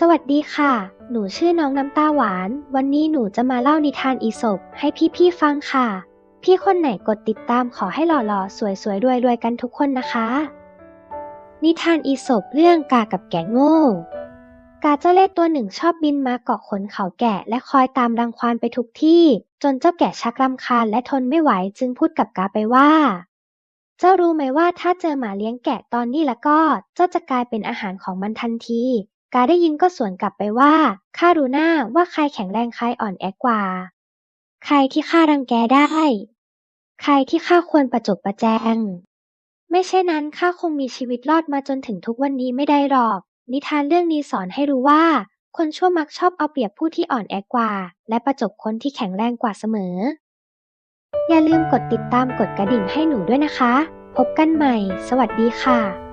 สวัสดีค่ะ หนูชื่อน้องน้ำตาหวาน วันนี้หนูจะมาเล่านิทานอีสปให้พี่ๆฟังค่ะ พี่คนไหนกดติดตามขอให้หล่อๆ สวยๆรวยๆกันทุกคนนะคะ นิทานอีสปเรื่องกากับแกะโง่ กาเจ้าเล่ห์ตัวหนึ่งชอบบินมาเกาะขนเขาแกะและคอยตามรังควานไปทุกที่ จนเจ้าแกะชักรำคาญและทนไม่ไหวจึงพูดกับกาไปว่าเจ้ารู้ไหมว่าถ้าเจอหมาเลี้ยงแกะตอนนี้แล้วก็ เจ้าจะกลายเป็นอาหารของมันทันที กาได้ยินก็สวนกลับไปว่าข้ารู้หน้าว่าใครแข็งแรงใครอ่อนแอกว่า ใครที่ข้ารังแกได้ ใครที่ข้าควรประจบประแจง ไม่เช่นนั้นข้าคงมีชีวิตรอดมาจนถึงทุกวันนี้ไม่ได้หรอก นิทานเรื่องนี้สอนให้รู้ว่า คนชั่วมักชอบเอาเปรียบผู้ที่อ่อนแอกว่า และประจบคนที่แข็งแรงกว่าเสมอ อย่าลืมกดติดตามกดกระดิ่งให้หนูด้วยนะคะ พบกันใหม่ สวัสดีค่ะ